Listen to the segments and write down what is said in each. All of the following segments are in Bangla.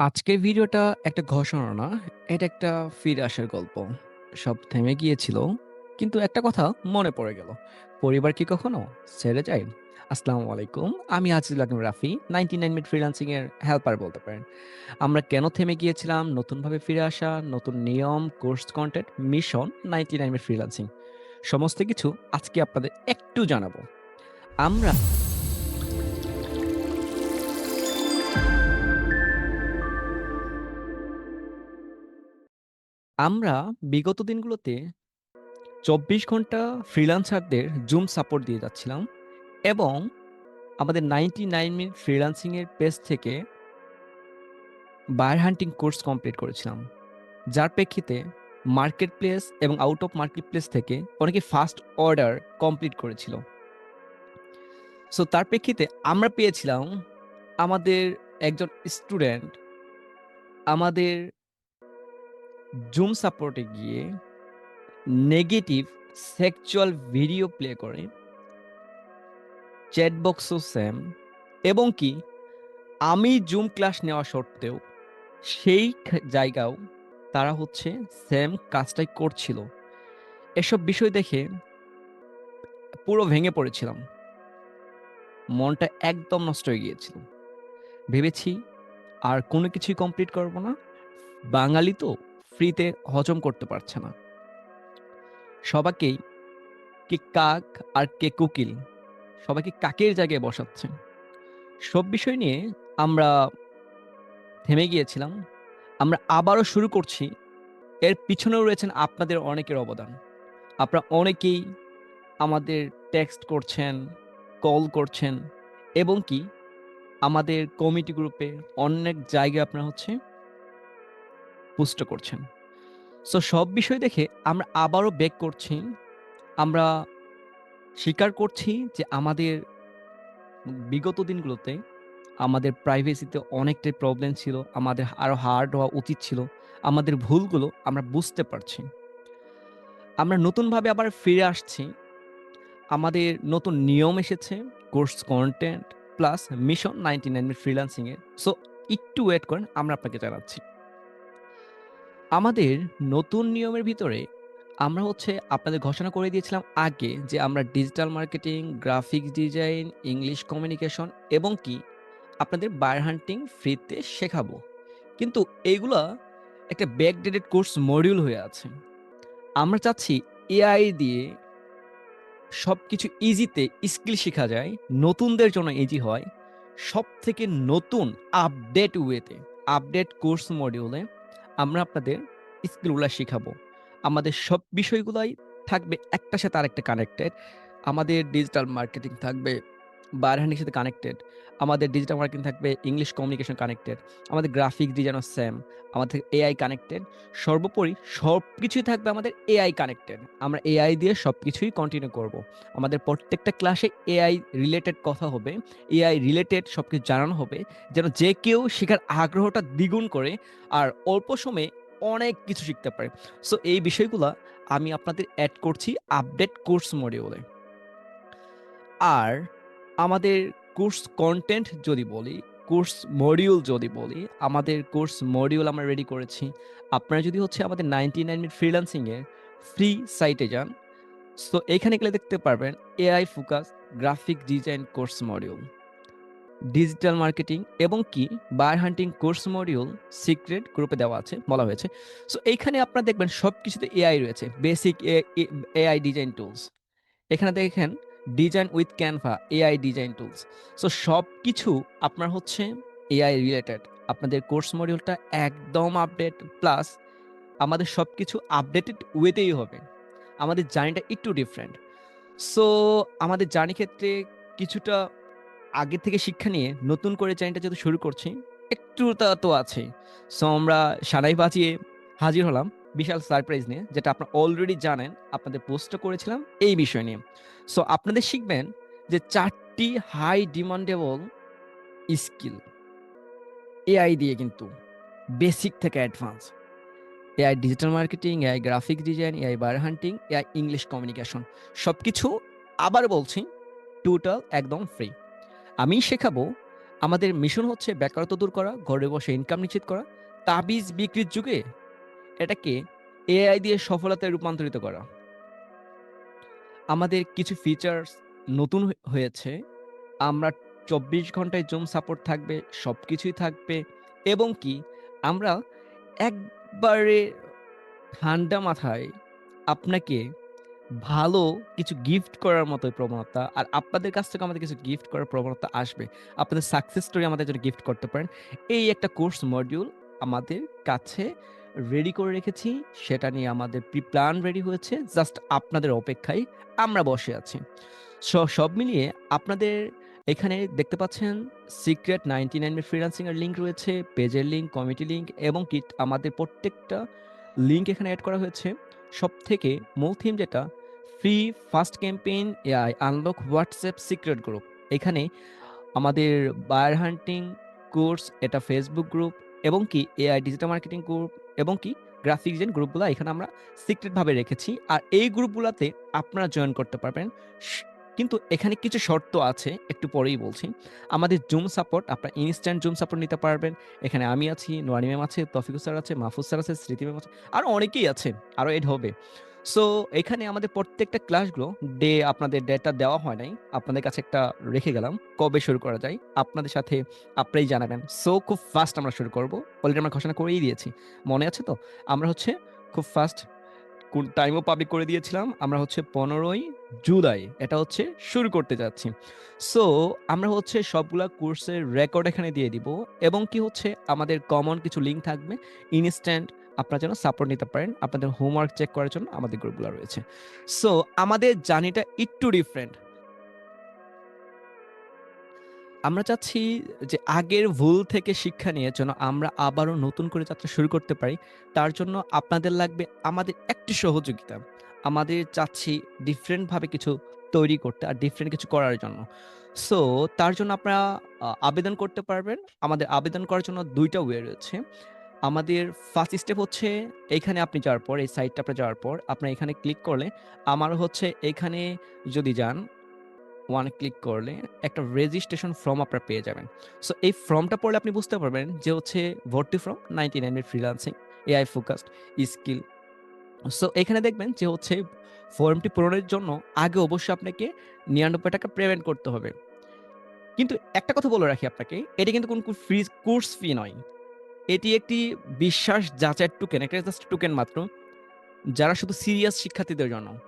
আজকের ভিডিওটা একটা ঘোষণা না, এটা একটা ফিরে আসার গল্প। সব থেমে গিয়েছিল, কিন্তু একটা কথা মনে পড়ে গেল। পরিবার কি কখনো ছেড়ে যায়? আসসালামু আলাইকুম। আমি আজিজুল আকরাম রাফি, 99 মিনিট ফ্রিল্যান্সিং এর হেল্পার বলতে পারেন। আমরা কেন থেমে গিয়েছিলাম, নতুনভাবে ফিরে আসা, নতুন নিয়ম, course content, mission 99 minute freelancing. সমস্ত কিছু আজকে আপনাদের একটু জানাব। আমরা আমরা বিগত দিনগুলোতে ২৪ ঘণ্টা ফ্রিল্যান্সারদের জুম সাপোর্ট দিয়ে যাচ্ছিলাম এবং আমাদের 99 মিনিট ফ্রিল্যান্সিং এর পেজ থেকে বায়ার হান্টিং কোর্স কমপ্লিট করেছিলাম। যার প্রেক্ষিতে মার্কেট প্লেস এবং আউট অফ মার্কেট প্লেস থেকে অনেকে ফার্স্ট অর্ডার কমপ্লিট করেছিল। সো তার প্রেক্ষিতে আমরা পেয়েছিলাম আমাদের একজন স্টুডেন্ট আমাদের জুম সাপোর্টে গিয়ে নেগেটিভ সেক্সুয়াল ভিডিও প্লে করে চ্যাট বক্সও সেম এবং কি, আমি জুম ক্লাস নেওয়া সত্ত্বেও সেই জায়গাও তারা হচ্ছে সেম কাজটাই করছিল। এসব বিষয় দেখে পুরো ভেঙে পড়েছিলাম। মনটা একদম নষ্ট হয়ে গিয়েছিল। ভেবেছি আর কোনো কিছুই কমপ্লিট করব না। বাঙালি তো ফ্রিতে হজম করতে পারছে না। সবাইকেই কে কাক আর কে কোকিল সবাইকে কাকের জায়গায় বসাচ্ছে। সব বিষয় নিয়ে আমরা থেমে গিয়েছিলাম। আমরা আবারও শুরু করছি। এর পিছনেও রয়েছেন আপনাদের অনেকের অবদান। আপনারা অনেকেই আমাদের টেক্সট করছেন, কল করছেন এবং কি আমাদের কমিটি গ্রুপে অনেক জায়গায় আপনারা হচ্ছে পোস্টও করছেন। সো সব বিষয় দেখে আমরা আবারও ব্যাক করছি। আমরা স্বীকার করছি যে আমাদের বিগত দিনগুলোতে আমাদের প্রাইভেসিতে অনেকটাই প্রবলেম ছিল। আমাদের আরও হার্ড হওয়া উচিত ছিল। আমাদের ভুলগুলো আমরা বুঝতে পারছি। আমরা নতুনভাবে আবার ফিরে আসছি। আমাদের নতুন নিয়ম এসেছে, course content plus mission 99 nine freelancing এর। সো একটু ওয়েট করেন, আমরা আপনাকে জানাচ্ছি। আমাদের নতুন নিয়মের ভিতরে আমরা হচ্ছে আপনাদের ঘোষণা করে দিয়েছিলাম আগে যে আমরা digital marketing, graphics design, English communication এবং কি আপনাদের বায়ার হান্টিং ফ্রিতে শেখাবো। কিন্তু এইগুলা একটা ব্যাকডেটেড কোর্স মডিউল হয়ে আছে। আমরা চাচ্ছি এআই দিয়ে সব কিছু ইজিতে স্কিল শেখা যায়, নতুনদের জন্য ইজি হয়। সব থেকে নতুন আপডেট ওয়েতে, আপডেট কোর্স মডিউলে আমরা আপনাদের স্কিলগুলো শেখাবো আমাদের সব বিষয়গুলোই থাকবে একটার সাথে আরেকটা কানেক্টেড। আমাদের ডিজিটাল মার্কেটিং থাকবে বায়ার সাথে কানেক্টেড। আমাদের ডিজিটাল মার্কেটিং থাকবে ইংলিশ কমিউনিকেশন কানেক্টেড। আমাদের গ্রাফিক্স ডিজাইনও সেম। আমাদের এআই কানেক্টেড। সর্বোপরি সব কিছুই থাকবে আমাদের এআই কানেক্টেড। আমরা এআই দিয়ে সব কিছুই কন্টিনিউ করব। আমাদের প্রত্যেকটা ক্লাসে এআই রিলেটেড কথা হবে। এআই রিলেটেড সব কিছু জানানো হবে। যেন যে কেউ শেখার আগ্রহটা দ্বিগুণ করে আর অল্প সময়ে অনেক কিছু শিখতে পারে। সো এই বিষয়গুলো আমি আপনাদের অ্যাড করছি আপডেট কোর্স মডিউলে। আর আমাদের কোর্স কন্টেন্ট যদি বলি, কোর্স মডিউল যদি বলি, আমাদের কোর্স মডিউল আমরা রেডি করেছি। আপনারা যদি হচ্ছে আমাদের 99 মিনিট ফ্রিল্যান্সিং এর ফ্রি সাইটে যান, সো এখানে গেলে দেখতে পারবেন AI focus graphic design course module. Digital marketing এবং কি buyer hunting course module secret গ্রুপে দেওয়া আছে, বলা হয়েছে। সো এইখানে আপনারা দেখবেন সব কিছুতে এআই রয়েছে। Basic AI design tools. এখানে দেখেন design with Canva, AI design tools. So সব কিছু আপনার হচ্ছে এআই রিলেটেড। আপনাদের কোর্স মডিউলটা একদম আপডেট প্লাস আমাদের সব কিছু আপডেটেড ওয়েতেই হবে। আমাদের জার্নিটা একটু ডিফারেন্ট। সো আমাদের জার্নি ক্ষেত্রে কিছুটা আগে থেকে শিক্ষা নিয়ে নতুন করে জার্নিটা যেহেতু শুরু করছি, একটু তা তো আছেই। সো আমরা সারাই বাজিয়ে হাজির হলাম বিশাল সারপ্রাইজ নিয়ে যেটা আপনারা অলরেডি জানেন। আপনাদের পোস্টও করেছিলাম এই বিষয় নিয়ে। সো আপনাদের শিখবেন যে ৪ টি হাই ডিমান্ডেবল স্কিল। এআই দিয়ে কিন্তু বেসিক থেকে advance. AI digital marketing, AI graphics design, AI buyer hunting, AI English communication. সব কিছু আবার বলছি টোটাল একদম ফ্রি। আমি শেখাবো আমাদের মিশন হচ্ছে বেকারত্ব দূর করা, ঘরে বসে ইনকাম নিশ্চিত করা। তাবিজ বিক্রির যুগে এটাকে এআই দিয়ে সফলতায় রূপান্তরিত করা। আমাদের কিছু ফিচার্স নতুন হয়েছে। আমরা ২৪ ঘন্টায় জুম সাপোর্ট থাকবে, সবকিছুই থাকবে এবং কি আমরা একবারে ঠান্ডা মাথায় আপনাকে ভালো কিছু গিফট করার মতো প্রবণতা আর আপনাদের কাছ থেকে আমাদের কিছু গিফট করার প্রবণতা আসবে। আপনাদের সাকসেস স্টোরি আমাদের জন্য গিফট করতে পারেন। এই একটা কোর্স মডিউল আমাদের কাছে রেডি করে রেখেছি। সেটা নিয়ে আমাদের প্রি প্ল্যান রেডি হয়েছে। জাস্ট আপনাদের অপেক্ষায় আমরা বসে আছি। স সব মিলিয়ে আপনাদের এখানে দেখতে পাচ্ছেন সিক্রেট 99 এর ফ্রিল্যান্সিং এর লিঙ্ক রয়েছে, পেজের লিঙ্ক, কমিটি লিঙ্ক এবং কি আমাদের প্রত্যেকটা লিঙ্ক এখানে অ্যাড করা হয়েছে। সবথেকে মূল থিম যেটা free first campaign AI unlock WhatsApp secret group. এখানে আমাদের বায়ার হান্টিং কোর্স, এটা ফেসবুক গ্রুপ এবং কি এআই ডিজিটাল মার্কেটিং গ্রুপ এবং কি গ্রাফিক ডিজাইন গ্রুপগুলো এখানে আমরা সিক্রেটভাবে রেখেছি। আর এই গ্রুপগুলোতে আপনারা জয়েন করতে পারবেন। কিন্তু এখানে কিছু শর্ত আছে, একটু পরেই বলছি। আমাদের জুম সাপোর্ট আপনার ইনস্ট্যান্ট জুম সাপোর্ট নিতে পারবেন। এখানে আমি আছি, নোয়ানি ম্যাম আছে, তফিকুল স্যার আছে, মাহফুজ স্যার আছে, স্মৃতি ম্যাম আছে। আরও অনেকেই আছে। আরও এড হবে। সো এখানে আমাদের প্রত্যেকটা ক্লাসগুলো ডে আপনাদের ডেটা দেওয়া হয় নাই। আপনাদের কাছে একটা রেখে গেলাম। কবে শুরু করা যায়? আপনাদের সাথে আপনারাই জানাবেন। সো খুব ফাস্ট আমরা শুরু করব। অলরেডি আমরা ঘোষণা করেই দিয়েছি। মনে আছে তো? আমরা হচ্ছে খুব ফাস্ট কোন টাইমও পাবলিক করে দিয়েছিলাম। আমরা হচ্ছে ১৫ই জুলাই এটা হচ্ছে শুরু করতে যাচ্ছি। সো আমরা হচ্ছে সবগুলা কোর্সের রেকর্ড এখানে দিয়ে দিব এবং কি হচ্ছে আমাদের কমন কিছু লিঙ্ক থাকবে। ইনস্ট্যান্ট আপনারা যেন সাপোর্ট নিতে পারেন। আপনাদের হোমওয়ার্ক চেক করার জন্য আমাদের গ্রুপগুলা রয়েছে। সো আমাদের জার্নিটা একটু ডিফারেন্ট। আমরা চাচ্ছি যে আগের ভুল থেকে শিক্ষা নিয়ে যেন আমরা আবারও নতুন করে যাত্রা শুরু করতে পারি। তার জন্য আপনাদের লাগবে আমাদের একটি সহযোগিতা। আমাদের চাচ্ছি ডিফারেন্ট ভাবে কিছু তৈরি করতে আর ডিফারেন্ট কিছু করার জন্য। সো তার জন্য আপনারা আবেদন করতে পারবেন। আমাদের আবেদন করার জন্য দুইটা ওয়ে রয়েছে। আমাদের ফার্স্ট স্টেপ হচ্ছে এইখানে আপনি যাওয়ার পর, এই সাইটটা আপনার যাওয়ার পর আপনার এখানে ক্লিক করলে আমার হচ্ছে এখানে যদি যান, 1 ক্লিক করলে একটা রেজিস্ট্রেশন ফর্ম আপনারা পেয়ে যাবেন। সো এই ফর্মটা পড়লে আপনি বুঝতে পারবেন যে হচ্ছে ভর্তি ফর্ম 99 এর freelancing, AI focused, skill. So এখানে দেখবেন যে হচ্ছে ফর্মটি পূরণের জন্য আগে অবশ্যই আপনাকে ৳৯৯ পেমেন্ট করতে হবে। কিন্তু একটা কথা বলে রাখি আপনাকে, এটা কিন্তু কোন ফ্রি কোর্স ফি নয়। এটি একটি বিশ্বাস যাচাইয়ের টোকেন। এটা জাস্ট টোকেন মাত্র। যারা শুধু সিরিয়াস শিক্ষার্থীদের জন্য।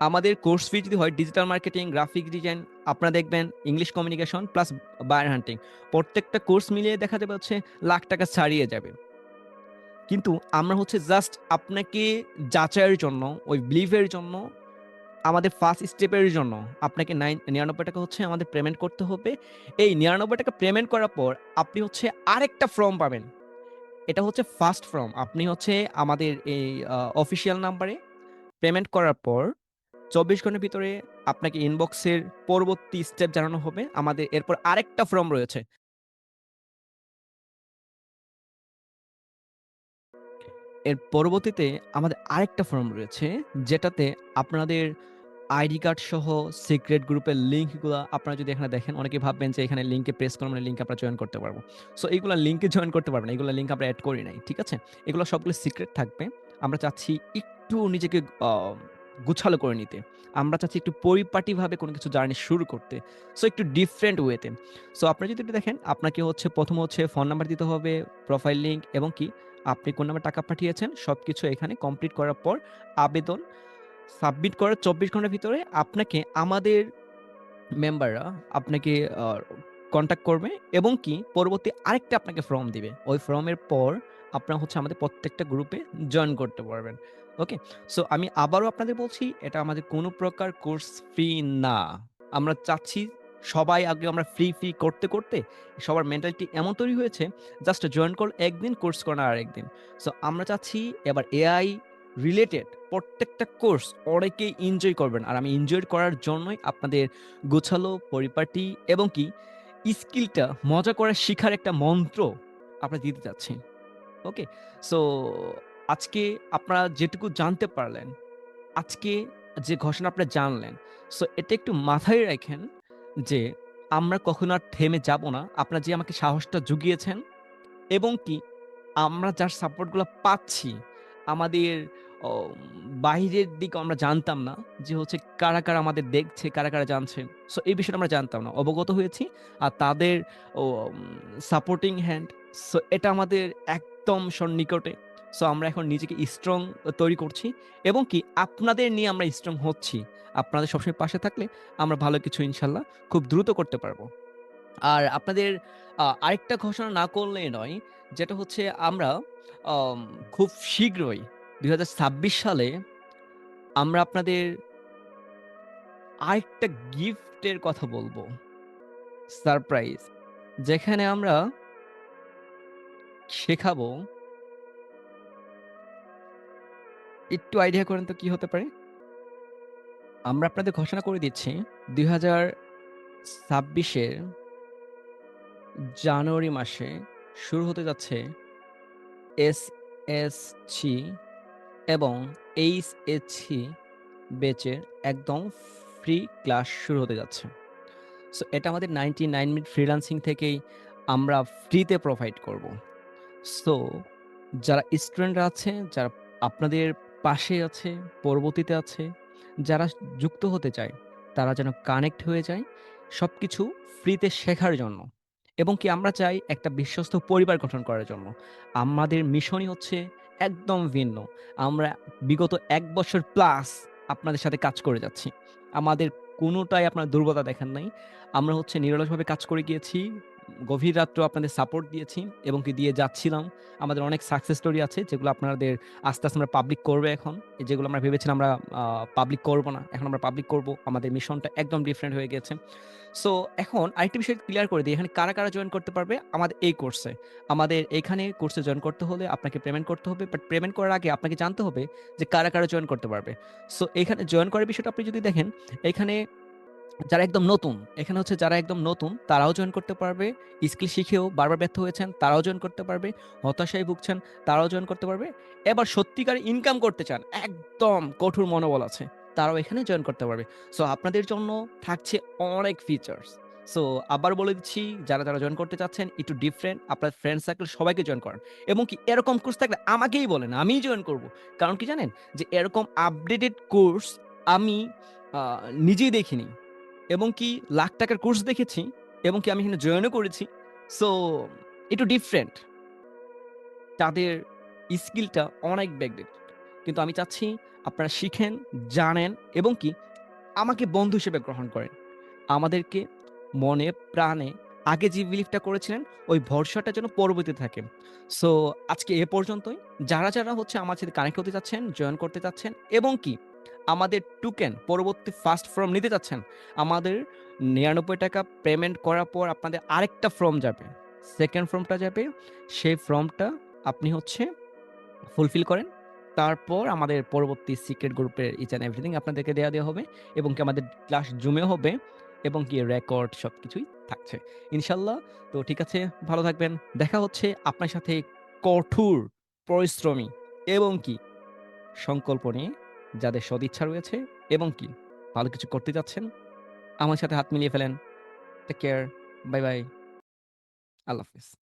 আমাদের কোর্স ফি যদি হয় ডিজিটাল মার্কেটিং, গ্রাফিক ডিজাইন, আপনারা দেখবেন English communication plus buyer hunting. প্রত্যেকটা কোর্স মিলিয়ে দেখা যাবে হচ্ছে লাখ টাকা ছাড়িয়ে যাবে। কিন্তু আমরা হচ্ছে জাস্ট আপনাকে যাচাইয়ের জন্য, ওই বিলিভের জন্য, আমাদের ফার্স্ট স্টেপের জন্য আপনাকে নাইন ৳৯৯ হচ্ছে আমাদের পেমেন্ট করতে হবে। এই ৳৯৯ পেমেন্ট করার পর আপনি হচ্ছে আরেকটা ফর্ম পাবেন। এটা হচ্ছে ফার্স্ট ফর্ম। আপনি হচ্ছে আমাদের এই অফিসিয়াল নাম্বারে পেমেন্ট করার পর ২৪ ঘণ্টার ভিতরে আপনাকে ইনবক্সের পরবর্তী স্টেপ জানানো হবে। আমাদের এরপর আরেকটা ফর্ম রয়েছে। এর পরবর্তীতে আমাদের আরেকটা ফর্ম রয়েছে, যেটাতে আপনাদের আইডি কার্ড সহ সিক্রেট গ্রুপের লিঙ্কগুলা আপনারা যদি এখানে দেখেন অনেকে ভাববেন যে এখানে লিঙ্কে প্রেস করলে মানে লিঙ্ক আপনারা জয়েন করতে পারব। সো এইগুলা লিঙ্কে জয়েন করতে পারবেন। এগুলা লিঙ্ক আমরা অ্যাড করি নাই। ঠিক আছে? এগুলো সবগুলো সিক্রেট থাকবে। আমরা চাচ্ছি একটু নিজেকে গুছালো করে নিতে। আমরা চাচ্ছি একটু পরিপাটিভাবে কোনো কিছু জার্নি শুরু করতে। সো একটু ডিফারেন্ট ওয়েতে। সো আপনারা যদি একটু দেখেন আপনাকে হচ্ছে প্রথম হচ্ছে ফোন নাম্বার দিতে হবে, প্রোফাইল লিঙ্ক এবং কি আপনি কোন নাম্বারে টাকা পাঠিয়েছেন সব কিছু এখানে কমপ্লিট করার পর আবেদন সাবমিট করার ২৪ ঘণ্টার ভিতরে আপনাকে আমাদের মেম্বাররা আপনাকে কনট্যাক্ট করবে এবং কি পরবর্তী আরেকটা আপনাকে ফর্ম দিবে। ওই ফর্মের পর আপনারা হচ্ছে আমাদের প্রত্যেকটা গ্রুপে জয়েন করতে পারবেন। ওকে? সো আমি আবারও আপনাদের বলছি এটা আমাদের কোনো প্রকার কোর্স ফ্রি না। আমরা চাচ্ছি সবাই আগে আমরা ফ্রি, ফ্রি করতে, করতে সবার মেন্টালিটি এমন তৈরি হয়েছে জাস্ট জয়েন করল একদিন, কোর্স করে না আরেকদিন। সো আমরা চাচ্ছি এবার এআই রিলেটেড প্রত্যেকটা কোর্স অনেকেই এনজয় করবেন। আর আমি এনজয় করার জন্যই আপনাদের গোছালো, পরিপাটি এবং কি স্কিলটা মজা করে শিখার একটা মন্ত্র আপনাদের দিতে চাচ্ছি। ওকে? সো আজকে আপনারা যেটুকু জানতে পারলেন, আজকে যে ঘোষণা আপনারা জানলেন, সো এটা একটু মাথায় রাখেন যে আমরা কখনো আর থেমে যাব না। আপনারা যে আমাকে সাহসটা জুগিয়েছেন এবং কি আমরা যার সাপোর্টগুলা পাচ্ছি, আমাদের অ বাইরের দিকে আমরা জানতাম না যে হচ্ছে কারা, কারা আমাদের দেখছে, কারা, কারা জানছে। সো এই বিষয়টা আমরা জানতাম না। অবগত হয়েছি। আর তাদের সাপোর্টিং হ্যান্ড সো এটা আমাদের একদম সন্নিকটে। সো আমরা এখন নিজেকে স্ট্রং তৈরি করছি এবং কি আপনাদের নিয়ে আমরা স্ট্রং হচ্ছি। আপনাদের সবসময় পাশে থাকলে আমরা ভালো কিছু ইনশাল্লাহ খুব দ্রুত করতে পারব আর আপনাদের আরেকটা ঘোষণা না করলে নয়। যেটা হচ্ছে আমরা, আম, খুব শীঘ্রই ২০২৬ সালে আমরা আপনাদের আরেকটা গিফটের কথা বলব সারপ্রাইজ। যেখানে আমরা শেখাবো একটু আইডিয়া করেন তো কি হতে পারে? আমরা আপনাদের ঘোষণা করে দিচ্ছি ২০২৬ এর জানুয়ারি মাসে শুরু হতে যাচ্ছে এসএসসি এবং এইচএসসি ব্যাচের একদম ফ্রি ক্লাস শুরু হতে যাচ্ছে। সো এটা আমাদের 99 মিনিট ফ্রিল্যান্সিং থেকেই আমরা ফ্রিতে প্রোভাইড করব। সো যারা স্টুডেন্টরা আছে, যারা আপনাদের পাশে আছে, পরবর্তীতে আছে, যারা যুক্ত হতে চায়, তারা যেন কানেক্ট হয়ে যায় সব কিছু ফ্রিতে শেখার জন্য। এবং কি আমরা চাই একটা বিশ্বস্ত পরিবার গঠন করার জন্য। আমাদের মিশনই হচ্ছে একদম ভিন্ন। আমরা বিগত এক বছর প্লাস আপনাদের সাথে কাজ করে যাচ্ছি। আমাদের কোনোটাই আপনার দুর্বলতা দেখেন নাই। আমরা হচ্ছে নিরলসভাবে কাজ করে গিয়েছি। গভীর রাত্রেও আপনাদের সাপোর্ট দিয়েছি এবং কি দিয়ে যাচ্ছিলাম। আমাদের অনেক সাকসেস স্টোরি আছে যেগুলো আপনাদের আস্তে, আস্তে আমরা পাবলিক করব এখন। যেগুলো আমরা ভেবেছিলাম আমরা পাবলিক করব না। এখন আমরা পাবলিক করব। আমাদের মিশনটা একদম ডিফারেন্ট হয়ে গেছে সো এখন আরেকটা বিষয় ক্লিয়ার করে দেই। এখানে কারা, কারা জয়েন করতে পারবে আমাদের এই কোর্সে। আমাদের এখানে কোর্সে জয়েন করতে হলে আপনাকে পেমেন্ট করতে হবে। বাট পেমেন্ট করার আগে আপনাকে জানতে হবে যে কারা, কারা জয়েন করতে পারবে। সো এখানে জয়েন করার বিষয়টা আপনি যদি দেখেন, এখানে যারা একদম নতুন, এখানে হচ্ছে যারা একদম নতুন তারাও জয়েন করতে পারবে। স্কিল শিখেও বারবার ব্যর্থ হয়েছেন তারাও জয়েন করতে পারবে। হতাশায় ভুগছেন তারাও জয়েন করতে পারবে। এবার সত্যিকারের ইনকাম করতে চান, একদম কঠোর মনোবল আছে, তারাও এখানে জয়েন করতে পারবে। সো আপনাদের জন্য থাকছে অনেক ফিচার্স সো আবার বলে দিচ্ছি যারা, যারা জয়েন করতে চাচ্ছেন একটু ডিফারেন্ট আপনার ফ্রেন্ড সার্কেল সবাইকে জয়েন করান। এবং কি এরকম কোর্স থাকলে আমাকেই বলেন, আমিই জয়েন করব। কারণ কি জানেন? যে এরকম আপডেটেড কোর্স আমি নিজেই দেখিনি। এবং কি লাখ টাকার কোর্স দেখেছি এবং কি আমি এখানে জয়েনও করেছি। সো একটু ডিফারেন্ট। তাদের স্কিলটা অনেক ব্যাকডেটেড। কিন্তু আমি চাচ্ছি আপনারা শিখেন, জানেন এবং কি আমাকে বন্ধু হিসেবে গ্রহণ করেন। আমাদেরকে মনে প্রাণে আগে যে বিলিফটা করেছিলেন ওই ভরসাটা যেন পরবর্তী থাকে। সো আজকে এ পর্যন্তই। যারা, যারা হচ্ছে আমার সাথে কানেক্ট হতে চাচ্ছেন, জয়েন করতে চাচ্ছেন এবং কি আমাদের টোকেন পরবর্তী ফার্স্ট ফর্ম নিতে চাচ্ছেন, আমাদের ৳৯৯ পেমেন্ট করার পর আপনাদের আরেকটা ফর্ম যাবে। সেকেন্ড ফর্মটা যাবে। সেই ফর্মটা আপনি হচ্ছে ফুলফিল করেন। তারপর আমাদের পরবর্তী সিক্রেট গ্রুপের ইচ অ্যান্ড এভরিথিং আপনাদেরকে দেওয়া দেওয়া হবে এবং কি আমাদের ক্লাস জুমে হবে এবং কি রেকর্ড সব কিছুই থাকছে। ইনশাল্লাহ তো ঠিক আছে, ভালো থাকবেন। দেখা হচ্ছে আপনার সাথে কঠোর পরিশ্রমী এবং কি সংকল্প নিয়ে যাদের সদিচ্ছা রয়েছে এবং কি ভালো কিছু করতে যাচ্ছেন, আমার সাথে হাত মিলিয়ে ফেলেন। Take care. Bye, bye. আল্লাহ হাফেজ।